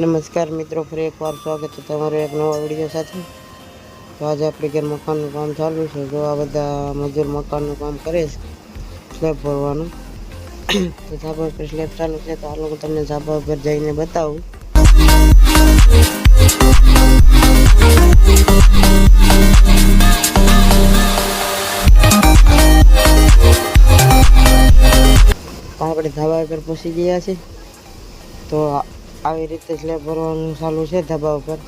નમસ્કાર મિત્રો ફરી એકવાર સ્વાગત છે તમારું એક નવા વિડીયો સાથે તો આજે આપણે ઘેર મકાનનું કામ ચાલુ છે તો આ બધા મજૂર મકાનનું કામ કરે છે સ્લેબ ભરવાનું તો ઝાબા પર સ્લેબ ચાલુ છે તો આ લોકો તમને ઝાબા પર જઈને બતાવું આપણે ધાબા પર પહોંચી ગયા છે તો આવી રીતે સ્લેબ ભરવાનું ચાલુ છે ધાબા ઉપર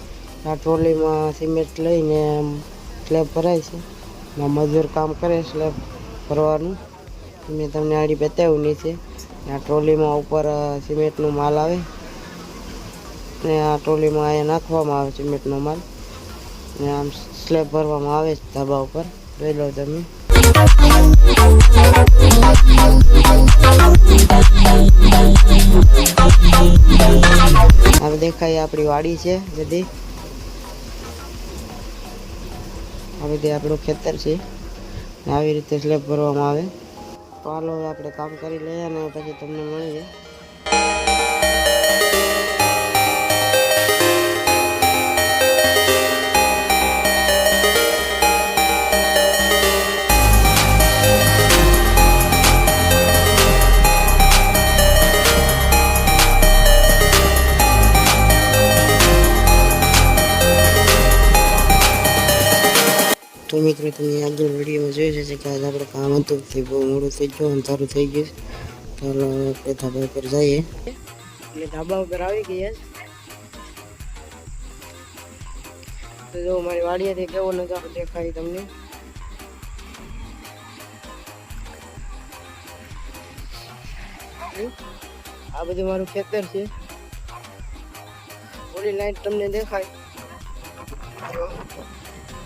આ ટ્રોલીમાં સિમેન્ટ લઈને સ્લેબ ભરાય છે આ મજૂર કામ કરે સ્લેબ ભરવાનું મેં તમને આડી બતાવ્યું છે આ ટ્રોલીમાં ઉપર સિમેન્ટનો માલ આવે ને આ ટ્રોલીમાં અહીંયા નાખવામાં આવે સિમેન્ટનો માલ ને આમ સ્લેબ ભરવામાં આવે છે ધાબા ઉપર જોઈ લો તમે દેખાય આપણી વાડી છે બધી આ બધી આપણું ખેતર છે આવી રીતે સ્લેબ ભરવામાં આવે પાલો હાલો આપણે કામ કરી લઈએ અને પછી તમને મળી જાય તો મિત્રો તમને આગળ વિડીયોમાં જોઈ જશે કે આજે આપણે કામ હતું તે બહુ મોડું થઈ ગયું અંધારું થઈ ગયું ચાલો આપણે ધાબા ઉપર જઈએ એટલે ધાબા ઉપર આવી ગયા તો જો મારી વાડીએથી કેવો નજારો દેખાય તમને આ બધું મારું ખેતર છે ઓલી લાઈટ તમને દેખાય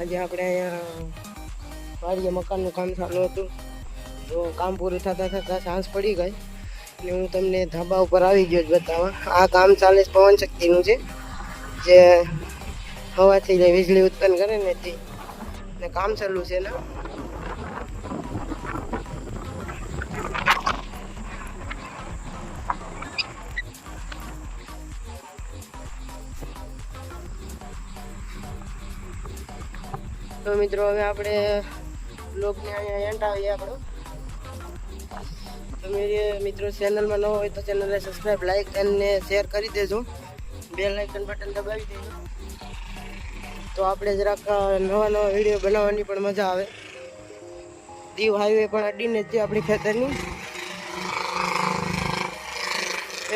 અને આપણે આ વાડી મકાન નું કામ ચાલે હતું જો કામ પૂરો થતા થા સાન્સ પડી ગઈ એટલે હું તમને ધાબા ઉપર આવી ગયો જ બતાવા આ કામ ચાલે છે પવન શક્તિ નું છે જે હવા થી વીજળી ઉત્પન્ન કરે છે ને કામ ચાલુ છે ને तो मित्रों हम आप मित्रों चेनल में न हो तो चेनल सब्सक्राइब लाइक शेर कर देंजो बेल आइकन बटन दबाई दें तो आप जरा नवा नवा विडियो बना मजा आए दीव हाईवे पर अड्डी ने थी अपनी खेतर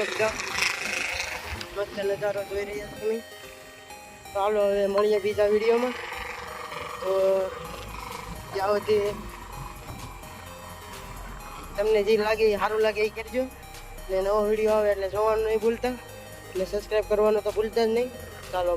एकदम मस्त नजारा जो रहा तुम्हें चलो हमें बीजा विडियो में और જાઓ તે તમને જે લાગે એ સારું લાગે એ કરજો ને નવો વિડીયો આવે એટલે જોવાનું નહીં ભૂલતા એટલે સબસ્ક્રાઈબ કરવાનું તો ભૂલતા જ નહીં ચાલો